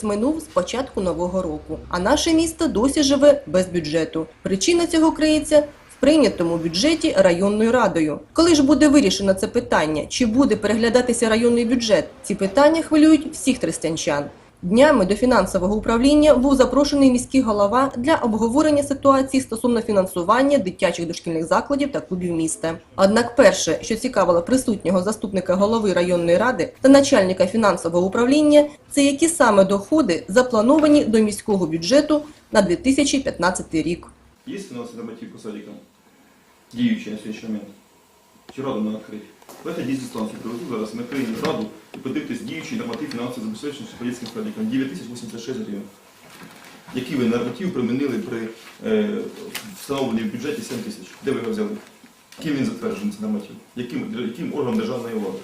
місяць минув з початку нового року, а наше місто досі живе без бюджету. Причина цього криється в прийнятому бюджеті районною радою. Коли ж буде вирішено це питання, чи буде переглядатися районний бюджет? Ці питання хвилюють всіх тростянчан. Днями до фінансового управління був запрошений міський голова для обговорення ситуації стосовно фінансування дитячих дошкільних закладів та клубів міста. Однак, перше, що цікавило присутнього заступника голови районної ради та начальника фінансового управління, це які саме доходи заплановані до міського бюджету на 2015 рік. Есть у нас норматив по садикам? Діючий на сьогоднішній момент. Чи нам відкрити? Давайте 10 станцій приведу зараз, накриємо раду і подивитись діючий норматив фінансового забезпечення по дитячим садикам. 9086 гривень. Який ви норматив примінили при е, встановленні в бюджеті 7 тисяч? Де ви його взяли? Ким він затверджений цей норматив? Яким, яким органом державної влади?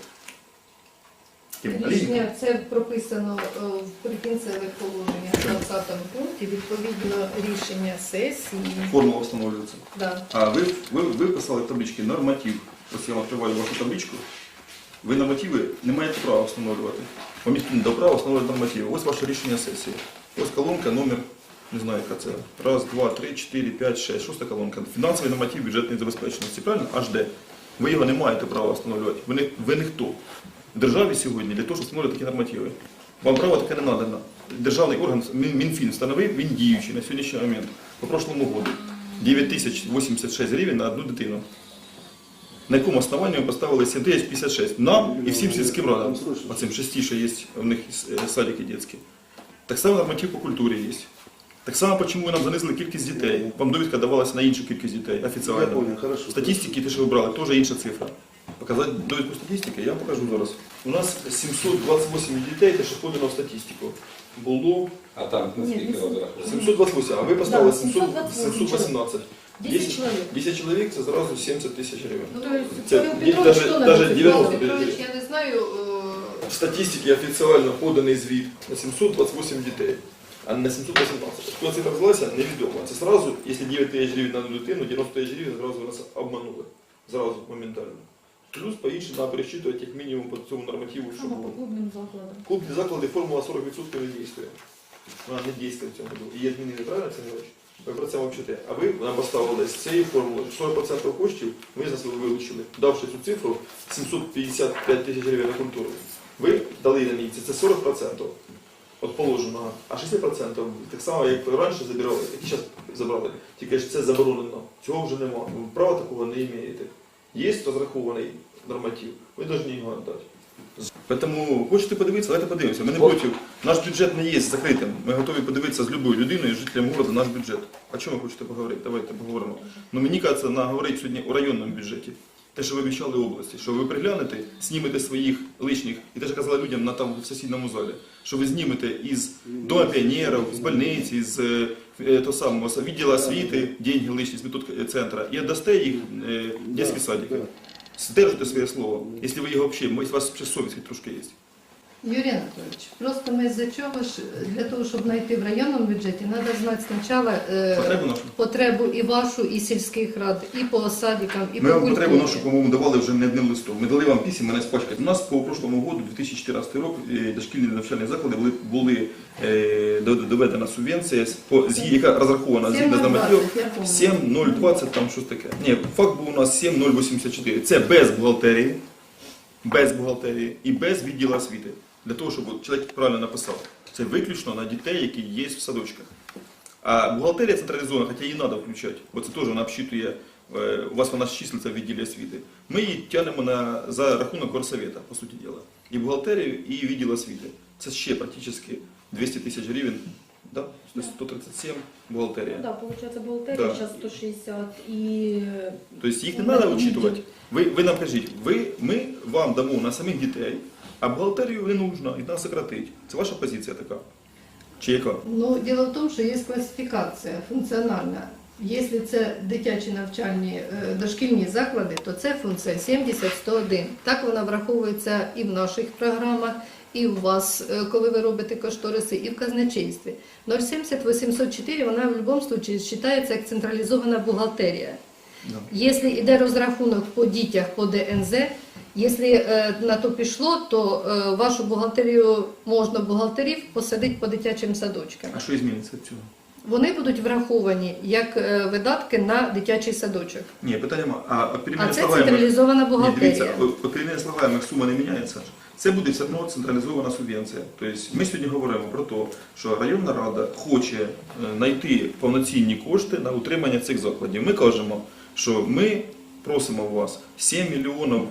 Рішення це прописано е, в прикінцевих положеннях в 20 пункті, відповідно рішення сесії. Формула встановлюється. Да. А ви, ви, ви писали в табличці норматив. Ось я вам відкриваю вашу табличку. Ви нормативи не маєте права встановлювати. Вам ніхто не дав права встановлювати нормативи. Ось ваше рішення сесії. Ось колонка номер, не знаю, яка це. Раз, два, три, чотири, п'ять, шесть. Шоста колонка. Фінансовий норматив бюджетної забезпеченості. Правильно? Аж де? Ви його не маєте права встановлювати. Ви, не, ви ніхто. В державі сьогодні для того, щоб встановлювати такі нормативи. Вам право таке не надано. Державний орган Мінфін встановив, він діючий на сьогоднішній момент. По прошлому году. 9086 гривень на одну дитину. На якому основанні ми поставили 7056 нам і всім сільським радам. Оцим шести, що є в них е, садики дитячі. Так само норматив по культурі є. Так само, чому ви нам занесли кількість дітей. Вам довідка давалася на іншу кількість дітей Я офіційно. Статистики, те, що ви брали, теж інша цифра. Показати довідку статистики, я вам покажу зараз. У нас 728 дітей, те, що подано в статистику. Було А там наскільки розраховано? 728, а ви поставили Да, 700 728 718. 10 чоловік. 10 чоловік це зразу 70 тисяч гривень. Ну, Це Павел ні- Петрович, даже- що даже нам 90 Павел Петрович, я не знаю, В статистике офіційно поданий звіт на 728 дітей, а не на 718. Хто цифра взялася, невідомо. Це зразу, якщо 9 тисяч гривень на одну дитину, 90 тисяч гривень зразу нас обманули. Зразу, моментально. Плюс по іншим треба пересчитувати як мінімум по цьому нормативу, що по було. закладам. Клубні заклади формула 40% не дійствує. Вона не дійствує в цьому году. І є змінили, правильно це не Ви про це мовчите. А ви нам поставили з цієї формули 40% коштів ми з нас вилучили, давши цю цифру 755 тисяч гривень на культуру. Ви дали на ній це, це 40% від положеного, а 60% так само, як раніше забирали, які зараз забрали. Тільки ж це заборонено. Цього вже немає. Ви права такого не маєте. Є розрахований норматив, ви повинні його віддати. Тому хочете подивитися, давайте подивимося. Ми не проти. Наш бюджет не є закритим. Ми готові подивитися з любою людиною, жителям міста, наш бюджет. А чому ви хочете поговорити? Давайте поговоримо. Ну мені кажеться, наговорити сьогодні у районному бюджеті. Те, що ви обіцяли області, що ви приглянете, знімете своїх лишніх, і те, що казали людям на там в сусідньому залі, що ви знімете із Дома піонерів, з больниці, з е, того самого відділу освіти, деньги лишні з метод центру, і віддасте їх е, дитячі садики. Здержите своє слово, якщо ви його взагалі, у вас ще совість трошки є. Юрій Анатолійович, просто ми з-за чого ж, для того, щоб знайти в районному бюджеті, треба знати спочатку е, Потребу нашу. потребу і вашу, і сільських рад, і по садикам, і Ми по вам потребу нашу, по-моєму, давали вже не одним листом. Ми дали вам письма, мене спачкати. У нас по прошлому году, 2014 рік, е, дошкільні навчальні заклади були, були е, до- доведена субвенція, з- по, з- яка розрахована згідно з 7,20, я пам'ятаю. 7,020, там щось таке. Ні, факт був у нас 7,084. Це без бухгалтерії, без бухгалтерії і без відділу освіти. Для того, щоб от чоловік правильно написав. Це виключно на дітей, які є в садочках. А бухгалтерія централізована, хоча її треба включати, бо це теж вона обсчитує, е, у вас вона числиться в відділі освіти. Ми її тягнемо на, за рахунок горсовета, по суті діла. І бухгалтерію, і відділ освіти. Це ще практично 200 тисяч гривень. Да? Тобто 137 бухгалтерія. Да, получается, бухгалтерия Да. сейчас 160 и... Тобто їх не треба учитувати. Ви, ви нам кажіть, ви, ми вам дамо на самих дітей, а бухгалтерію не нужно, і нас сократить. Це ваша позиція така? Чи яка? Ну, діло в тому, що є класифікація функціональна. Якщо це дитячі навчальні е, дошкільні заклади, то це функція 70-101. Так вона враховується і в наших програмах, і у вас, е, коли ви робите кошториси, і в казначействі. 070-804 вона в будь-якому випадку вважається як централізована бухгалтерія. Якщо йде розрахунок по дітях по ДНЗ, якщо е, на то пішло, то е, вашу бухгалтерію можна бухгалтерів посадити по дитячим садочкам. А що зміниться від цього? Вони будуть враховані як е, видатки на дитячий садочок. Ні, питання. А, а А це слагаємих- централізована Ні, бухгалтерія. дивіться, о- переміна сума не міняється. Це буде все одно централізована субвенція. Тобто ми сьогодні говоримо про те, що районна рада хоче е, знайти повноцінні кошти на утримання цих закладів. Ми кажемо, що ми просимо вас 7 мільйонів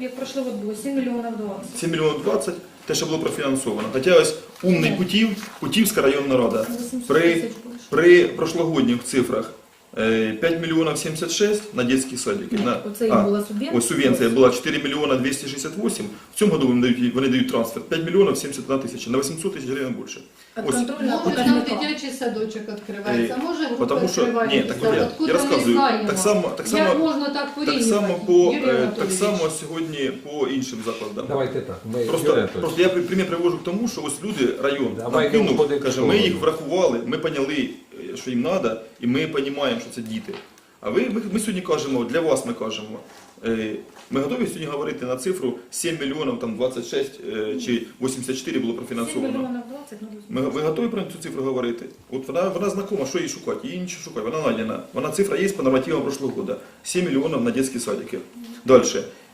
як пройшло от було 7 мільйонів 20. 7 мільйонів 20, те, що було профінансовано. Хоча ось умний Путів, Путівська районна рада при, при прошлогодніх цифрах е, 5 мільйонів 76 на дитячі садики. Ні, На, Оце і а, була субвенція. Ось субвенція була 4 мільйона 268. В цьому году вони дають, вони дають трансфер 5 мільйонів 71 тисяча, на 800 тисяч гривень більше. От Ось. Може там дитячий садочок відкривається, може група Потому що, ні, так от я, я розказую, так само, так Як можна так так само по, Юрій е, так само сьогодні по іншим закладам. Давайте так. Ми, Юрій Просто, Анатолійович, просто я при- примір привожу к тому, що ось люди, район, Давайте нам кинув, каже, ми їх врахували, ми поняли, е, що їм треба, і ми розуміємо, що це діти. А ви, ми, ми сьогодні кажемо, для вас ми кажемо, е, ми готові сьогодні говорити на цифру 7 мільйонів, там 26 е, чи 84 було 7 профінансовано. мільйонів 20, ну, Ми, ви готові про цю цифру говорити? От вона, вона знакома, що її шукати? Її нічого шукати, вона найдена. Вона цифра є по нормативам прошлого года. 7 мільйонів на дитячі садики. Далі.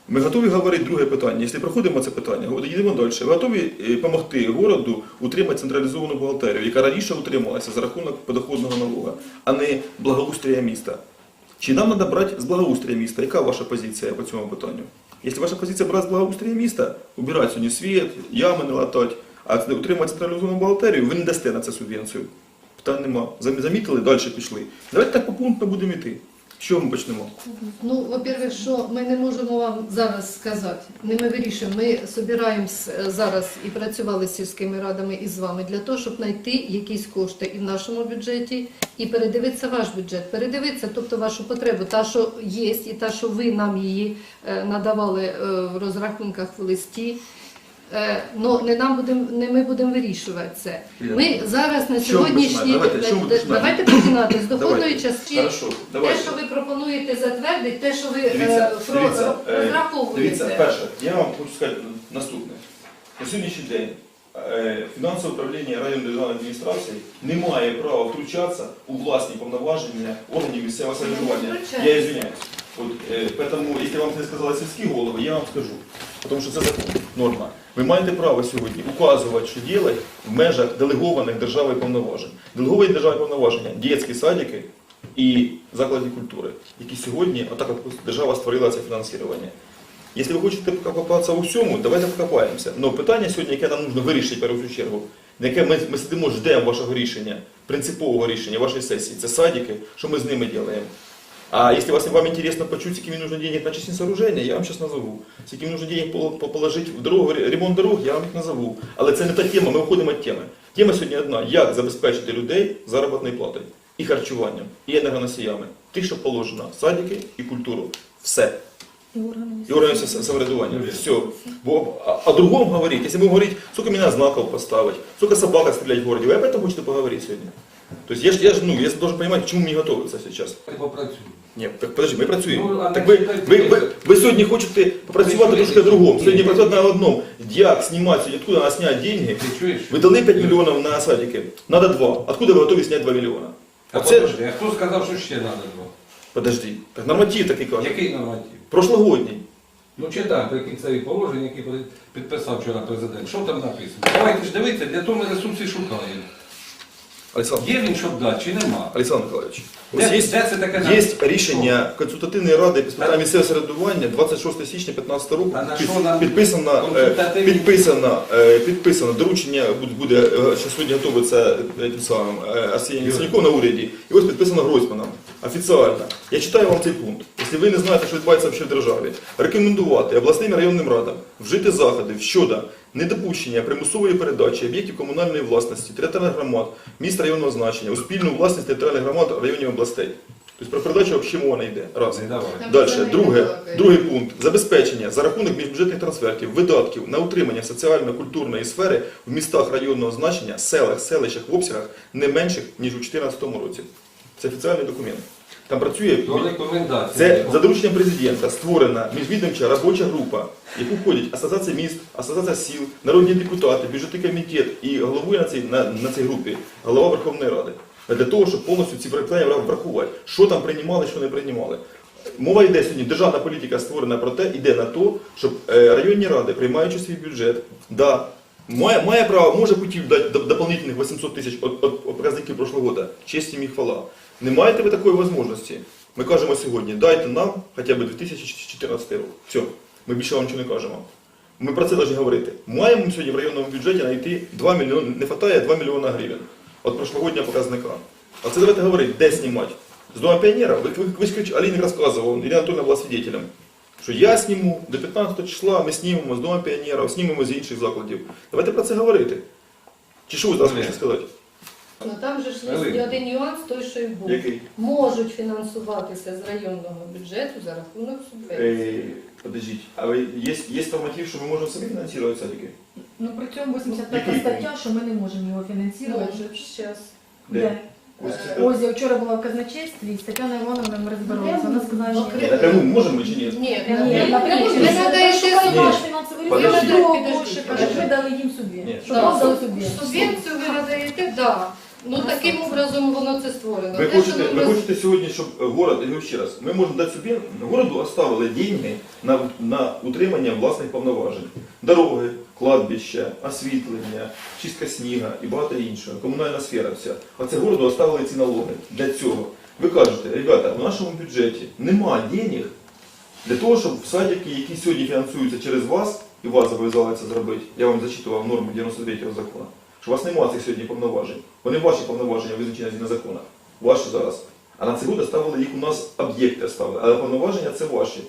Ми готові говорити друге питання. Якщо проходимо це питання, йдемо далі. Ви готові допомогти городу утримати централізовану бухгалтерію, яка раніше утримувалася за рахунок подоходного налога, а не благоустрія міста? Чи нам треба брати з благоустрія міста? Яка ваша позиція по цьому питанню? Якщо ваша позиція брати з благоустрія міста, убирати сьогодні світ, ями не латати, а утримати централізовану бухгалтерію, ви не дасте на це субвенцію. Питань нема. Замітили, далі пішли. Давайте так попунктно будемо йти. Чого ми почнемо? Ну, во-первых, що ми не можемо вам зараз сказати. Не ми вирішуємо. Ми збираємось е, зараз і працювали з сільськими радами і з вами для того, щоб знайти якісь кошти і в нашому бюджеті, і передивитися ваш бюджет, передивитися, тобто вашу потребу, та, що є, і та, що ви нам її е, надавали е, в розрахунках в листі. Е, Ну, не нам будемо, не ми будемо вирішувати це. Ми зараз на сьогоднішній? Давайте, давайте починати з доходної частини. Те, що ви пропонуєте затвердити, те, що ви Дивіться, е, про- дивіться, е, розраховуєте. Дивіться, перше, я вам хочу сказати наступне. На сьогоднішній день фінансове управління районної державної адміністрації не має права втручатися у власні повноваження органів місцевого самоврядування. втручається. Я извиняюсь. От, поэтому, якщо вам це сказали сільські голови, я вам скажу. Тому що це закон, норма. Ви маєте право сьогодні указувати, що робити в межах делегованих державою повноважень. Делеговані державні повноваження, дитячі садики і заклади культури, які сьогодні, отак от держава створила це фінансування. Якщо ви хочете покопатися у всьому, давайте покопаємося. Но питання сьогодні, яке нам потрібно вирішити в першу чергу, на яке ми, ми сидимо, ждемо вашого рішення, принципового рішення вашої сесії, це садики, що ми з ними робимо. А если вас, вам интересно почуть, сколько нужно денег на частные сооружения, я вам сейчас назову. Сколько нужно денег пол- по- положить в дорогу, ре- ремонт дорог, я вам їх назову. Але це не та тема, ми виходимо від теми. Тема сьогодні одна, як забезпечити людей заробітною платою, і харчуванням, і енергоносіями. Тих, що положено, садики і культуру. Все. І органи І органи са- самоврядування. Все. Бо, а, о другом говорить, если будем говорить, сколько меня знаков поставить, сколько собака стрелять в городе, вы об этом хочете поговорить сегодня? То есть я ж, я ж, ну, я должен понимать, к чему мне готовиться сейчас. Ти попрацюй. Ні, так подожди, ми працюємо. Ну, а так ви, читайте ви, ви, ви сьогодні хочете попрацювати трошки чуєте? другому. Сьогодні працювати на одному. Як знімати сьогодні, откуда надо зняти деньги? Ти чуєш? Ви дали 5 мільйонів на садики, надо 2. Откуда ви готові зняти 2 мільйона? А Оце, подожди, а хто сказав, що ще треба два? подожди, так норматив такий каже. Який норматив? Прошлогодній. Ну читай прикінцеві положення, які підписав вчора президент. Що там написано? Давайте ж дивитися, для того ми ресурси шукаємо. Олександр, Є він, щоб дати, чи нема? Олександр Миколаївич, Де, ось є, де це таке є написано? рішення консультативної ради з питань місцевого самоврядування 26 січня 2015 року. А на Під- що нам Підписано, е, консультативні? підписано, е, підписано доручення буде, буде е, що сьогодні готовиться е, тим самим е, Яценюком на уряді. І ось підписано Гройсманом. Офіціально. Я читаю вам цей пункт. Якщо ви не знаєте, що відбувається в державі, рекомендувати обласним і районним радам вжити заходів щодо недопущення примусової передачі об'єктів комунальної власності, територіальних громад, міст районного значення у спільну власність територіальних громад районів областей. Тобто про передачу взагалі мова не йде. Раз. Далі, друге, другий пункт. Забезпечення за рахунок міжбюджетних трансфертів, видатків на утримання соціально-культурної сфери в містах районного значення, селах, селищах в обсягах не менших, ніж у 2014 році. Це офіціальний документ. Там працює це за дорученням президента створена міжвідомча робоча група, в яку входять Асоціація міст, Асоціація сіл, народні депутати, бюджетний комітет і головує на цій, на, на цій групі голова Верховної Ради. Для того, щоб повністю ці питання врахувати, що там приймали, що не приймали. Мова йде сьогодні, державна політика створена про те, йде на те, щоб е, районні ради, приймаючи свій бюджет, да, має, має право, може хотів дати дополнительних 800 тисяч від, від, від показників прошлого года. Честь їм і хвала. Не маєте ви такої можливості? Ми кажемо сьогодні, дайте нам хоча б 2014 рік. Все, ми більше вам нічого не кажемо. Ми про це повинні говорити. Маємо сьогодні в районному бюджеті знайти 2 мільйони, не вистачає 2 мільйона гривень від прошлогоднього показника. А це давайте говорити, де знімати. З Дома піонера, ви, ви, ви Аліна розказував, Ірина Анатольевна була свідетелем, що я зніму до 15 числа, ми знімемо з Дома піонера, знімемо з інших закладів. Давайте про це говорити. Чи що ви зараз хочете сказати? Ну там же ж Галина. є один нюанс, той, що й був. Який? Можуть фінансуватися з районного бюджету за рахунок субвенцій. Е, подождіть, а ви, є, є норматив, що ми можемо самі фінансувати садики? Ну при цьому 85 Який? стаття, що ми не можемо його фінансувати. Можуть зараз. Де? Ось це. Ось я вчора була в казначействі, і з Тетяною Івановною ми розбиралися. Вона сказала, що Ні, напряму можемо чи ні? Ні, Ні, ні, напряму ви надаєте Ні. фінансовий Подожди. ресурс другого Підожди, кошика, щоб ми дали їм Ні. субвенцію. Щоб Так. дали субвенцію. Субвенцію ви надаєте, так. Ну таким образом воно це створено. Ви Те, що хочете, ви ви хочете сьогодні, щоб город, я говорю ще раз, ми можемо дати собі, городу оставили деньги на, на утримання власних повноважень. Дороги, кладбища, освітлення, чистка сніга і багато іншого, комунальна сфера вся. А це городу оставили ці налоги для цього. Ви кажете, ребята, в нашому бюджеті немає денег для того, щоб садики, які сьогодні фінансуються через вас, і вас зобов'язали це зробити, я вам зачитував норму 93 закону, що у вас немає цих сьогодні повноважень. Вони ваші повноваження визначені на законах. Ваші зараз. А на цей год оставили їх у нас об'єкти оставили, але повноваження це ваші.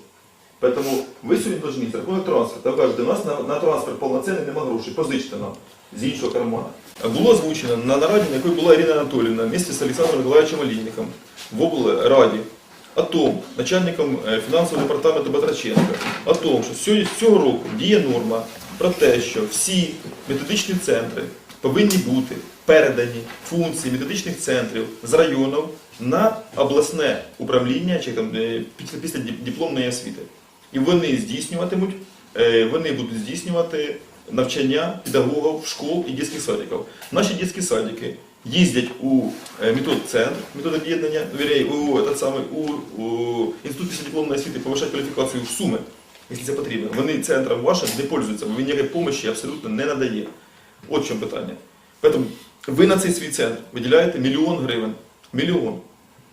Тому ви сьогодні повинні рахунок транспорту. Ви кажете, у нас на, на транспорт повноцінний нема грошей, позичте нам з іншого кармана. Було озвучено на нараді, на якій була Ірина Анатоліївна, в місті з Олександром Миколаївичем Олійником в облраді, о том, начальником е, фінансового департаменту Батраченка, о том, що з цього року діє норма про те, що всі методичні центри повинні бути передані функції методичних центрів з районів на обласне управління чи там, е, після, після дипломної освіти. І вони здійснюватимуть, е, вони будуть здійснювати навчання педагогів школ і дитячих садиків. Наші дитячі садики їздять у е, метод-центр, метод об'єднання, у, этот самий, у, у інститут післядипломної освіти повищати кваліфікацію в Суми, якщо це потрібно. Вони центром вашим не пользуються, бо він ніякої допомоги абсолютно не надає. От в чому питання. Тому ви на цей свій центр виділяєте мільйон гривень. Мільйон.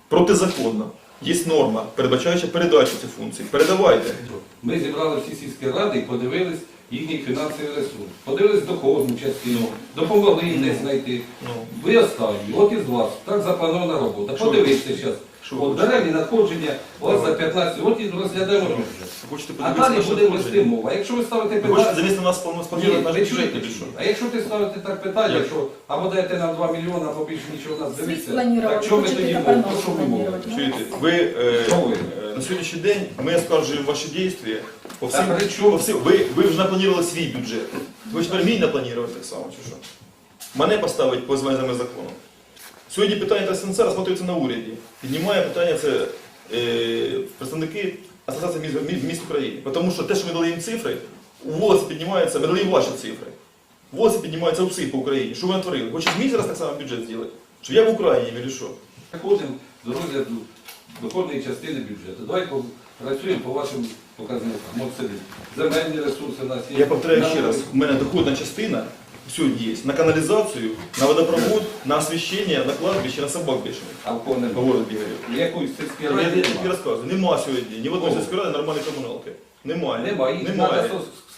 Протизаконно. Є норма, передбачаюча передачу цих функцій. Передавайте. Ми зібрали всі сільські ради і подивились їхній фінансовий ресурс. Подивились доходну частину, допомогли їм десь знайти. Ну, Ви останні, от із вас, так запланована робота. Подивіться зараз. Що От беремо надходження у вас за 15 років розглядаємо хочете А подивитися далі буде вести мова. Якщо ви ставите Ви хочете питання, замість нас плану Ні, спланувати наш ви бюджет, чуєте, чи що? а якщо ти ставите так питання, Як? що або даєте нам 2 мільйони, або більше нічого нас Світ дивиться, так чого ми хочете тоді тепер мовимо? нас Про що ми мовимо? планувати? Чуєте, ви, е, Що ви? е, на сьогоднішній день ми оскаржуємо ваші дії по всім, А при чому? по всім. Ви, ви вже напланували свій бюджет. Ви ж тепер мій напланували так само, чи що? Мене поставить по зв'язаному законом. Сьогодні питання та СНЦ розглядається на уряді. Піднімає питання це е, представники Асоціації міст, міст, міст України. Тому що те, що ми дали їм цифри, у волосі піднімаються, ми дали їм ваші цифри. Волосі піднімаються у всіх по Україні. Що ви натворили? Хочете мій зараз так само бюджет зробити? Щоб я в Україні, чи що? Переходимо до розгляду доходної частини бюджету. Давай по- працюємо по вашим показникам. Земельні ресурси у нас є. Я повторяю ще раз, у мене доходна частина сьогодні есть. на канализацию, на водопровод, на освещение, на кладбище, на собак бешеных. А в кого не По городу бігаю. Якусь сільській Я, раді тобі немає. розказую, нема сьогодні ні в одної сільської ради нормальної комуналки. Немає. Немає, їх треба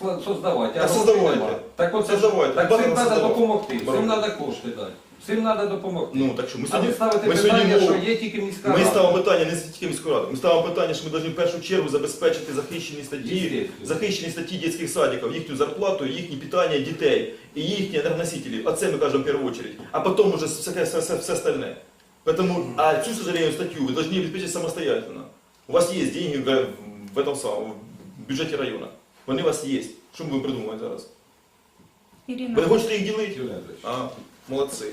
сла- создавати. Та создавайте. Так от Создавайте. Так Базар всім треба создавати. допомогти, всім Базар. треба кошти дати. Всім треба допомогти. Ну так що ми а сьогодні, ви ставите ми сьогодні питання, мову- що є тільки міська Ми рада. ставимо питання не тільки міської ради. Ми ставимо питання, що ми повинні в першу чергу забезпечити захищені статті, Естественно. захищені статті дитячих садиків, їхню зарплату, їхнє питання дітей і їхні енергоносителів. Оце ми кажемо в першу чергу. А потім уже все, все, все, все остальне. Поэтому, а цю сожалению, статью вы должны обеспечить самостоятельно. У вас есть деньги в, в этом самом в бюджеті району. Вони у вас є. Що ми будемо придумувати зараз? Ви не Ірина, хочете їх ділити? Юрій Андрійович, А, молодці.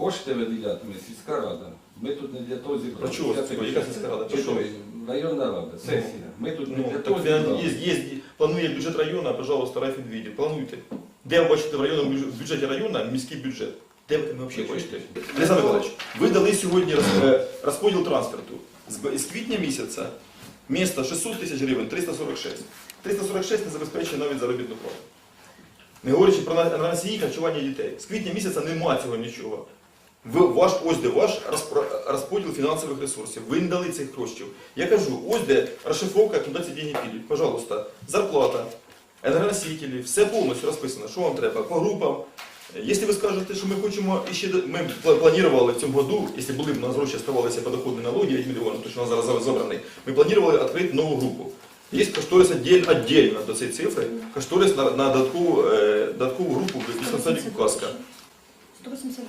Кошти виділятиме сільська рада Ми тут не для того Про зібрали. чого? Яка сільська рада? Про що? Районна рада, сесія. Ми тут не Ну, для того зібрали. є, є, планує бюджет району, пожалуйста, Райфід відділ. Плануйте. Де ви бачите в районному бюджет- бюджеті району міський бюджет? Де ви там взагалі бачите? Олександр Миколаївич, ви дали сьогодні роз- е, розподіл транспорту. З, б- з квітня місяця місто 600 тисяч гривень, 346. 346 не забезпечує навіть заробітну плату. Не говорячи про на- носії харчування дітей. З квітня місяця нема цього нічого. Ваш, ось де ваш розподіл фінансових ресурсів. Ви не дали цих коштів. Я кажу, ось де розшифровка, куди ці деньги підуть. Пожалуйста, зарплата, енергоносителі, все повністю розписано. Що вам треба? По групам. Якщо ви скажете, що ми хочемо і ще ми планували в цьому году, якщо були б у нас гроші оставалися подоходні налоги 9 мільйонів, то що нас зараз забраний, ми планували відкрити нову групу. Є кошторис отдельно до цієї цифри, кошторис на, на додаткову, е, додаткову групу в диспансері Каска. 182.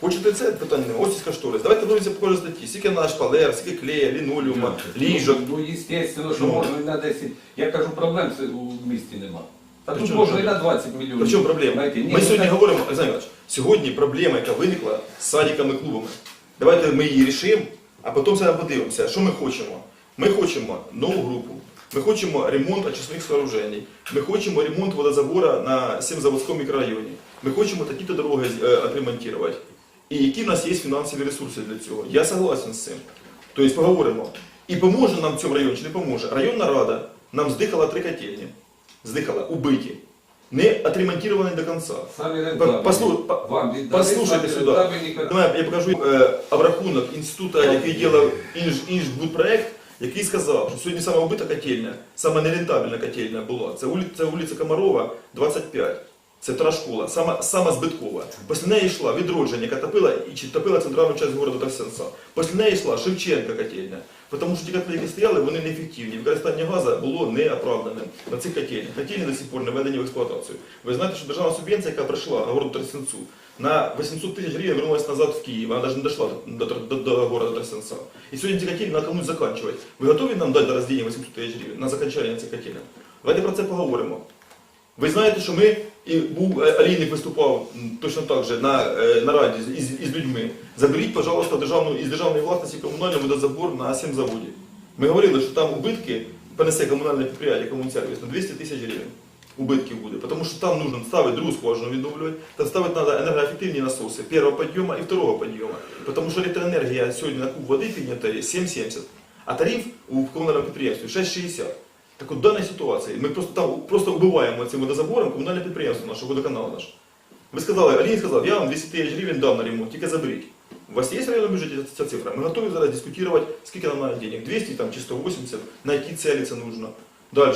Хочете це питання? Ось є кошторис. Давайте подивимося по кожній статті. Скільки наш шпалер, скільки клея, лінолеума, ліжок. Ну, естественно, що Ну. можна і на 10. Я кажу, проблем це у місті нема. Та тут можна і на 20 мільйонів. При чому проблема? Ні, Ми ну, сьогодні так- говоримо, Олександр Іванович, сьогодні проблема, яка виникла з садиками клубами. Давайте ми її рішимо, а потім все подивимося, що ми хочемо. Ми хочемо нову групу, ми хочемо ремонт очисних сооружень, ми хочемо ремонт водозабора на Сімзаводському мікрорайоні, ми хочемо такі-то дороги е, отремонтувати. І які в нас є фінансові ресурси для цього. Я согласен з цим. Тобто поговоримо. І поможе нам цьому районі чи не поможе. Районна рада нам здихала три котельні. Здихала, убиті. Не отремонтировані до кінця. Самі По- рентабельні. послу- по- Вам віддали Послушайте сюди. Давай я покажу е, обрахунок інституту, який інж, Інжбудпроект, який сказав, що сьогодні сама вбита котельня, сама нерентабельна котельня була. Це вулиця, це вулиця Комарова, 25. Це та школа, сама, сама збиткова. Після неї йшла відродження, яка топила і чи топила центральну частину міста Тарсенса. Після неї йшла Шевченка котельня. Тому що ті котли, які стояли, вони неефективні. Використання газу було неоправданим на цих котельнях. Котельні до сих пор не введені в експлуатацію. Ви знаєте, що державна субвенція, яка прийшла на городу Тарсенцу, на 800 тисяч гривень вернулась назад в Київ. Вона навіть не дошла до, до, до, до города Тарсенса. І сьогодні ці котельні надо комусь закінчувати. Ви готові нам дати зараз 800 тисяч гривень на закінчання цих котельних? Давайте про це поговоримо. Ви знаєте, що ми і був е, Алійник виступав точно так же на, е, на раді із, із людьми. Заберіть, пожалуйста, державну із державної власності комунальний водозабор на Сімзаводі. Ми говорили, що там убитки понесе комунальне підприємство, комунсервіс на 200 тисяч гривень. Убитків буде, тому що там нужно ставити другу скважину відновлювати, там ставити треба енергоефективні насоси першого підйому і второго підйому. Тому що електроенергія сьогодні на куб води піднята 7,70, а тариф у комунальному підприємстві 6,60. Так от в даній ситуації ми просто там просто вбиваємо цим водозабором комунальне підприємство наше, водоканал наш. Ви сказали, Алін сказав, я вам 200 тисяч гривень дам на ремонт, тільки заберіть. У вас є в районному бюджеті ця цифра? Ми готові зараз дискутувати, скільки нам треба денег, 200 там, чи 180, на які цілі це нужно. Далі.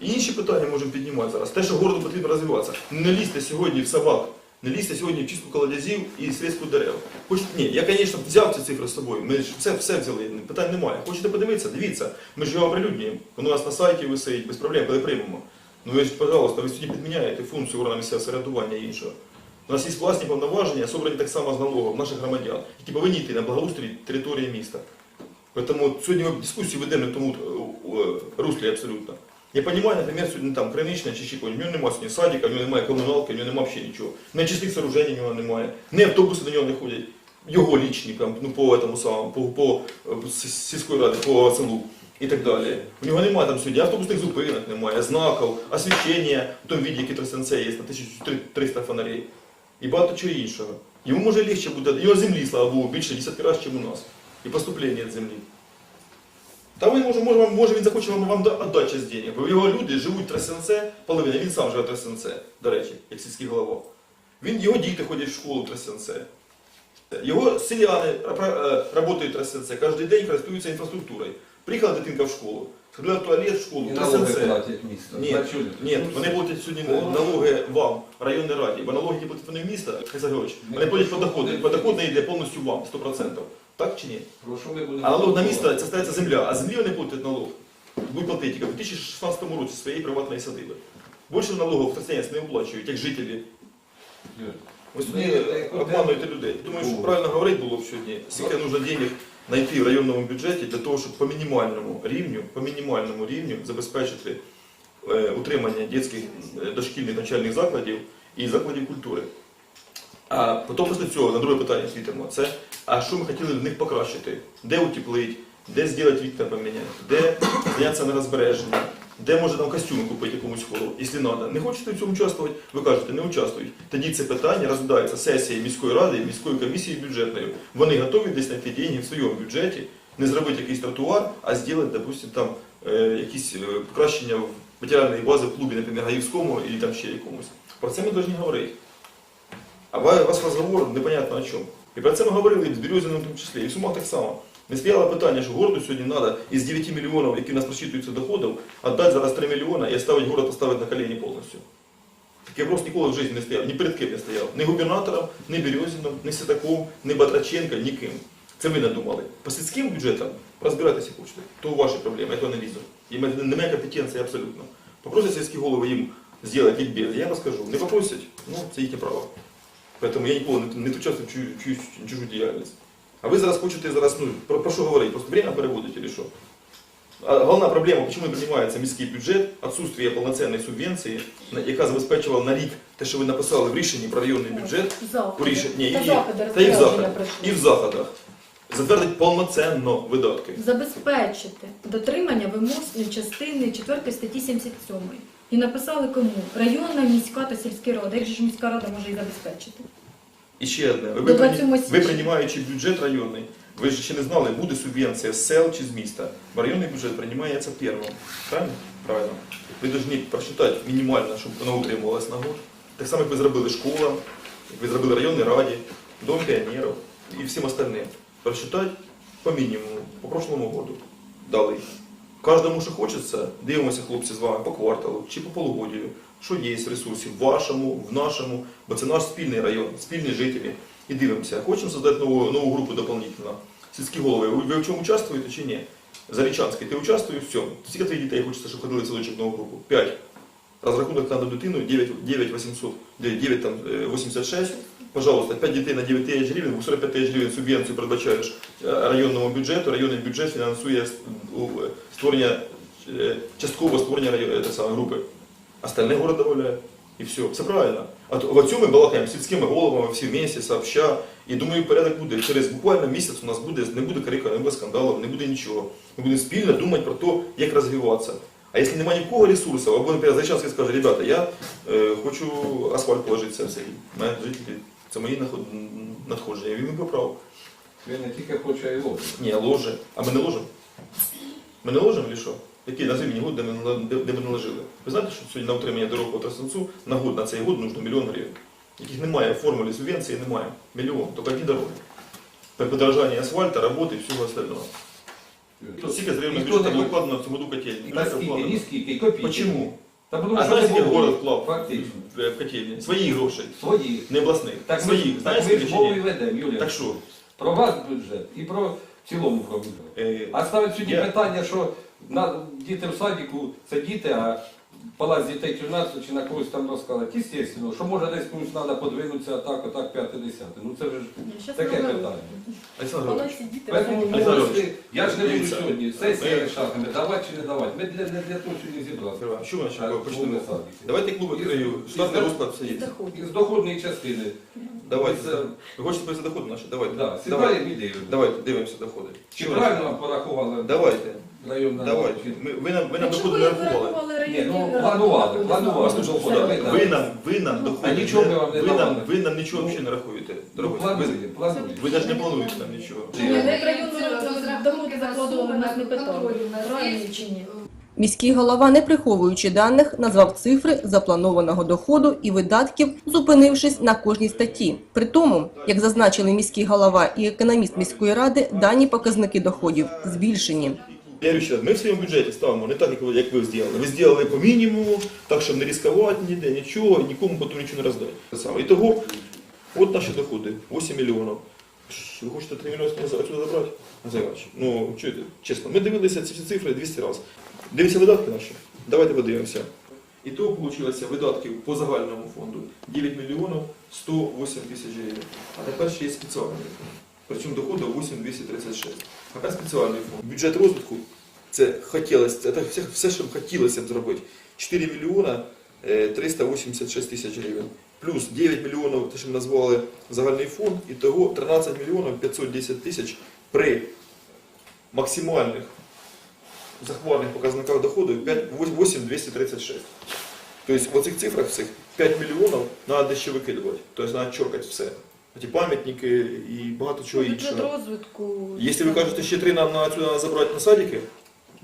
Інші питання можемо піднімати зараз. Те, що городу потрібно розвиватися. Не лізьте сьогодні в собак, не лізьте сьогодні в чистку колодязів і стрізку дерев. Хоч, ні, я, звісно, взяв ці цифри з собою, ми ж все, все взяли, питань немає. Хочете подивитися? Дивіться, ми ж його оприлюднюємо. Воно у нас на сайті висить, без проблем, коли приймемо. Ну ви ж, пожалуйста, ви сьогодні підміняєте функцію органу місцевого самоврядування і іншого. У нас є власні повноваження, собрані так само з налогів наших громадян, які повинні йти на благоустрій території міста. Тому сьогодні ми дискусію ведемо в тому е, е, руслі абсолютно. Я розумію, наприклад, сьогодні там Кринична чи Щеконь, в нього немає сьогодні садика, в нього немає комуналки, в нього немає взагалі нічого. Не чисних сооружень у нього немає, не автобуси до нього не ходять. Його лічні, ну, по этому самому, по, по е, сільської ради, по селу і так далі. У нього немає там сьогодні автобусних зупинок, немає, знаків, освіщення в тому віді, який Трасенце є, на 1300 фонарей. І багато чого іншого. Йому може легше буде, його землі, слава Богу, більше 10 разів, ніж у нас. І поступлення від землі. Та він може, може, може він захоче вам, вам віддати часть денег. Бо його люди живуть в Трасенце, половина, він сам живе в Трасенце, до речі, як сільський голова. Він, його діти ходять в школу в Трасенце. Його селяни працюють в Трасенце, кожен день користуються інфраструктурою. Приїхала дитинка в школу, сходила в туалет в школу, в місто. Ні, ні, вони платять сьогодні налоги вам, районній раді, бо налоги, які платять вони в місто, Хрисагрович, вони платять подоходний. Подоходний йде повністю вам, 100%. Так чи ні? Про що ми будемо А налог на місто це стається земля, а землі вони платять налог. Будуть платити тільки в 2016 році своєї приватної садиби. Більше налогів в не оплачують, як жителі. Ви сьогодні обмануєте людей. Думаю, що правильно говорити було б сьогодні, скільки потрібно денег знайти в районному бюджеті для того, щоб по мінімальному рівню, по мінімальному рівню забезпечити е, утримання дитячих е, дошкільних навчальних закладів і закладів культури. А потім після цього на друге питання світимо. Це а що ми хотіли в них покращити? Де утеплити, де зробити вікна поміняти, де зайнятися на розбереженні, де може там костюми купити якомусь хору, якщо треба. Не хочете в цьому участвувати, ви кажете, не участвують. Тоді це питання розглядається сесією міської ради, міської комісії бюджетної. Вони готові десь знайти деньги в своєму бюджеті, не зробити якийсь тротуар, а зробити, допустим, там е, якісь е, покращення в матеріальної бази в клубі, наприклад, Гаївському і там ще якомусь. Про це ми повинні говорити. А у вас розговор непонятно о чому. І про це ми говорили і з Березиним в тому числі, і в так само. Не стояло питання, що городу сьогодні треба із 9 мільйонів, які у нас просчитуються доходів, віддати зараз 3 мільйони і оставити город поставити на колені повністю. Такий вопрос ніколи в житті не стояв, ні перед ким не стояв. Ні губернатором, ні Березином, ні Ситаком, ні Батраченко, ніким. Це ви надумали. По сільським бюджетам розбирайтеся хочете. То ваші проблеми, я то не лізу. І в мене немає компетенції абсолютно. Попросять сільські голови їм зробити лікбез, я розкажу. Не попросять, ну це їхнє право. Поэтому я ніколи не, не втручався в чужу, чужу, чужу діяльність. А ви зараз хочете зараз, ну, про, про що говорити? Просто время переводите или що? А головна проблема, чому не приймається міський бюджет, відсутствие повноцінної субвенції, яка забезпечувала на рік те, що ви написали в рішенні про районний бюджет, у рішенні, ні, і, Та і в заходах, і в заходах. Затвердить повноцінно видатки. Забезпечити дотримання вимог частини 4 статті 77. І написали кому? Районна, міська та сільські ради. Як же ж міська рада може її забезпечити? І ще одне. Ви, До 27 ви січня. приймаючи бюджет районний, ви ж ще не знали, буде субвенція з сел чи з міста. Бо районний бюджет приймається первым. Правильно? Правильно. Ви повинні прочитати мінімально, щоб воно утримувалось на год. Так само, як ви зробили школам, як ви зробили районній раді, Дом піонерів і всім остальним. Прочитати по мінімуму, по прошлому году. Дали. Кожному, що хочеться, дивимося, хлопці, з вами по кварталу чи по полугодію, що є з ресурсів в вашому, в нашому, бо це наш спільний район, спільні жителі. І дивимося, хочемо создати нову, нову групу дополнительно. Сільські голови, ви, в чому участвуєте чи ні? Зарічанський, ти участвуєш в цьому? Скільки твоїх дітей хочеться, щоб ходили в садочок нову групу? П'ять. Розрахунок на дитину 9, 9 800, 9 там, е, 86. Пожалуйста, 5 дітей на 9 тисяч гривень, 45 тисяч гривень субвенцію передбачаєш е, районному бюджету, районний бюджет фінансує у- створення, е, частково створення е, групи. Остальне город дозволяє. І все. Все правильно. А то в цьому ми балакаємо сільськими головами, всі вместе, сообща. І думаю, порядок буде. Через буквально місяць у нас буде, не буде крика, не буде скандалів, не буде нічого. Ми будемо спільно думати про те, як розвиватися. А якщо немає нікого ресурсу, або, наприклад, Зайчанський скаже, ребята, я е, хочу асфальт положити в селі. У мене жителі, це мої надходження. Він не прав. Він не тільки хоче, а й ловить. Ні, ложе. А ми не ложимо? Ми не ложимо чи що? Який назви мені год, де ми, на- де, де ми наложили? Ви знаєте, що сьогодні на утримання дорог по Трасенцу на год на цей год нужно мільйон гривень. Яких немає в формулі субвенції, немає. Мільйон, тільки одні дороги. При подорожанні асфальту, роботи і всього остального. Скільки з районного Ніхто бюджету було вкладено в цьому году котельні? Ні Знаєте, скільки, ні скільки, копійки. Почему? Та тому А знаєте, не город вклав Фактично. в котельні? Свої гроші, Свої. не обласних. Так Свої. так ми ж мову і ведемо, Юлія. Так що? Про ваш бюджет і про в цілому про бюджет. Е, А ставить сьогодні Я- питання, що на, діти в садіку це діти, а палац дітей 14 чи на когось там розказати. Естественно, що може десь комусь треба подвинутися, а так, отак, п'яте, десяте. Ну це ж таке питання. Поэтому, ну, Олександр якщо- я ж не Дивіться. сьогодні сесія рішатиме, давати чи не давати. Ми для, не для того сьогодні зібралися. що ми ще почнемо? Давайте клуб відкрию. Штатний розклад все є. Із доходної частини. Давайте. Це- Ви хочете подивитися доходи наші? Давайте. Да, Давайте. Давайте, дивимося доходи. Чи правильно порахували Давайте. районна Давайте. Ми, ви нам, ви нам доходи ви не рахували. Ні, ну, районні планували, планували. Ну, доходи. доходи, Ви нам, ви нам доходи. А нічого ми вам не ви нам, давали. ви нам нічого Ну, взагалі не рахуєте. Ну, дорогой. ви, плануємо. ви навіть не плануєте нам нічого. Ні, ми районні доходи закладували, нас не питали. Правильно чи ні? Міський голова, не приховуючи даних, назвав цифри запланованого доходу і видатків, зупинившись на кожній статті. При тому, як зазначили міський голова і економіст міської ради, дані показники доходів збільшені. Я говорю ми в своєму бюджеті ставимо не так, як ви, зробили. Ви зробили по мінімуму, так, щоб не ризикувати ніде, нічого, нікому потім нічого не роздати. І того, от наші доходи, 8 мільйонів. Ви хочете 3 мільйони забрати? Ну, чуєте, чесно, ми дивилися ці цифри 200 разів. Дивіться видатки наші. Давайте подивимося. І то вийшло видатків по загальному фонду 9 мільйонів 108 тисяч гривень. А тепер ще є спеціальний фонд. Причому доходу 8236. А тепер спеціальний фонд. Бюджет розвитку це хотілося, це все, що хотілося б зробити. 4 мільйона е, 386 тисяч гривень. плюс 9 мільйонів, те, що ми назвали загальний фонд, і того 13 мільйонів 510 тисяч при максимальних захмарних показниках доходу 8236. есть в цих цифрах всіх 5 мільйонів треба ще викидувати. Тобто треба чоркати все. Ті пам'ятники і багато чого Бюджет іншого. розвитку. Якщо ви кажете, ще три нам на отсюда на забрати на садики,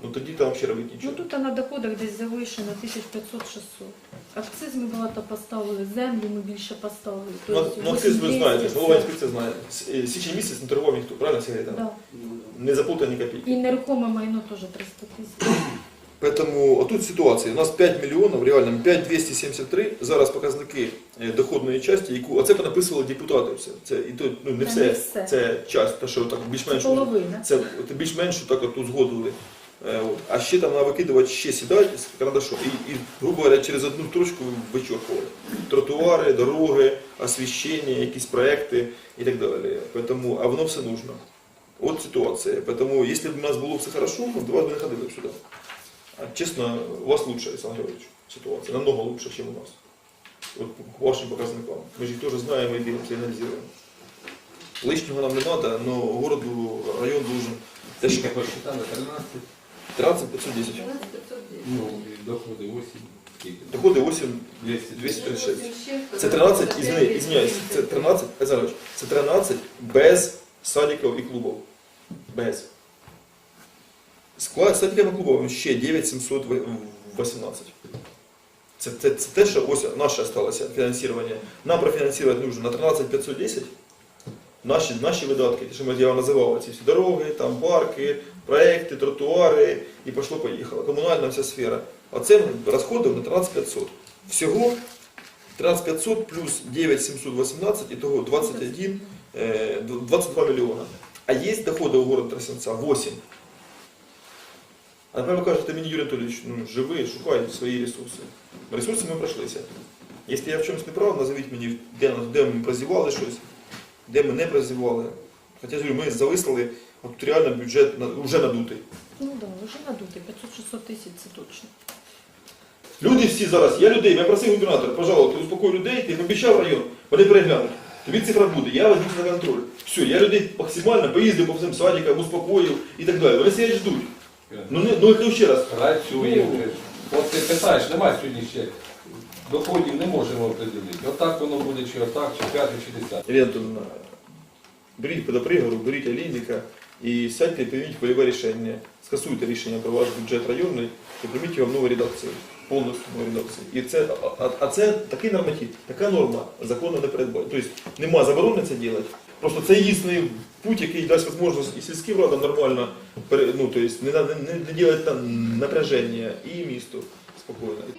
ну тоді там ще робити Ну нічого. тут на доходах десь завишено 1500-600. Акциз ми багато поставили, землю ми більше поставили. Ну, Тобто ну акциз ви знаєте, голова інспекція знає. С- е, Січень місяць не торгував ніхто, правильно Сигарета? Да. Не заплутав ні копійки. І нерухоме майно теж 300 тисяч. Поэтому отут ситуація. У нас 5 мільйонів, реально 5,273. Зараз показники е, доходної частини, яку, а це понаписували депутати все. Це, і то, ну, не Та все, не все. це часть, те, що так Це більш-менш половина. Це от більш-менш так от узгодили. Е. А ще там треба викидувати ще сідати з карандашом і, і, грубо говоря, через одну строчку вичерпувати. Тротуари, дороги, освіщення, якісь проекти і так далі. Поэтому, а воно все нужно. От ситуація. Поэтому, якщо б у нас було все хорошо, ми до вас би не ходили б сюди. А чесно, у вас лучше, Олександр Георгиевич, ситуація. Намного лучше, ніж у нас. От по вашим показникам. Ми ж їх теж знаємо і дивимося, і аналізуємо. Лишнього нам не треба, але городу, район должен те, що 13? 13 510. Ну, і доходи 8. Скільки? Доходи 8 200. 236. Це 13, ізвини, ізвиняюсь, це 13, Олександр, це 13 без садиків і клубів. Без. Склад садиків і клубів ще 9718. Це, це, це те, що ось наше сталося фінансування. Нам профінансувати нужно на 13 510 наші, наші видатки, ті, що ми я вам називав, ці всі дороги, там парки, проекти, тротуари, і пішло-поїхало. Комунальна вся сфера. А це ми розходимо на 13 500. Всього 13 500 плюс 9 718, итого 21, э, 22 миллиона. А есть доходы у города Тросенца 8. А тепер ви кажете, мені Юрій Анатолійович, ну, живий, шукайте свої ресурси. Ресурси ми пройшлися. Якщо я в чомусь не прав, назовіть мені, де, де ми прозівали щось, де ми не прозівали. Хоча ми завислили, тут реально бюджет вже надутий. Ну так, да, вже надути, 500-600 тисяч це точно. Люди всі зараз, я людей, я просив губернатора, пожалуйста, ти успокой людей, ти обіцяв район, вони переглянуть. Тобі цифра буде, я візьму на контроль. Все, я людей максимально поїздив по всім садикам, успокоїв і так далі. Вони сидять ждуть. Ну, не, ну я ще раз, Працює вже. От ти питаєш, немає сьогодні ще доходів, не можемо определити. Отак воно буде, чи отак, чи п'яте, чи десяте. Анатольевна, беріть подопригору, беріть Олійника і сядьте і прийміть бойове рішення. Скасуйте рішення про ваш бюджет районний і прийміть його в нову редакцію. Повністю нову редакцію. І це, а, а- це такий норматив, така норма закону не передбачена. Тобто нема заборони це робити. Просто це єдиний путь, який дасть можливість і сільським радам нормально ну, тобто, не, не, не, не робити там напряження і місту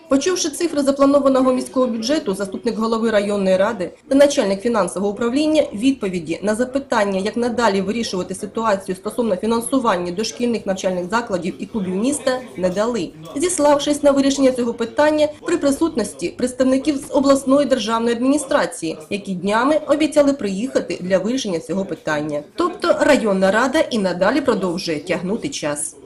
Почувши цифри запланованого міського бюджету, заступник голови районної ради та начальник фінансового управління відповіді на запитання, як надалі вирішувати ситуацію стосовно фінансування дошкільних навчальних закладів і клубів міста, не дали, зіславшись на вирішення цього питання при присутності представників з обласної державної адміністрації, які днями обіцяли приїхати для вирішення цього питання. Тобто районна рада і надалі продовжує тягнути час.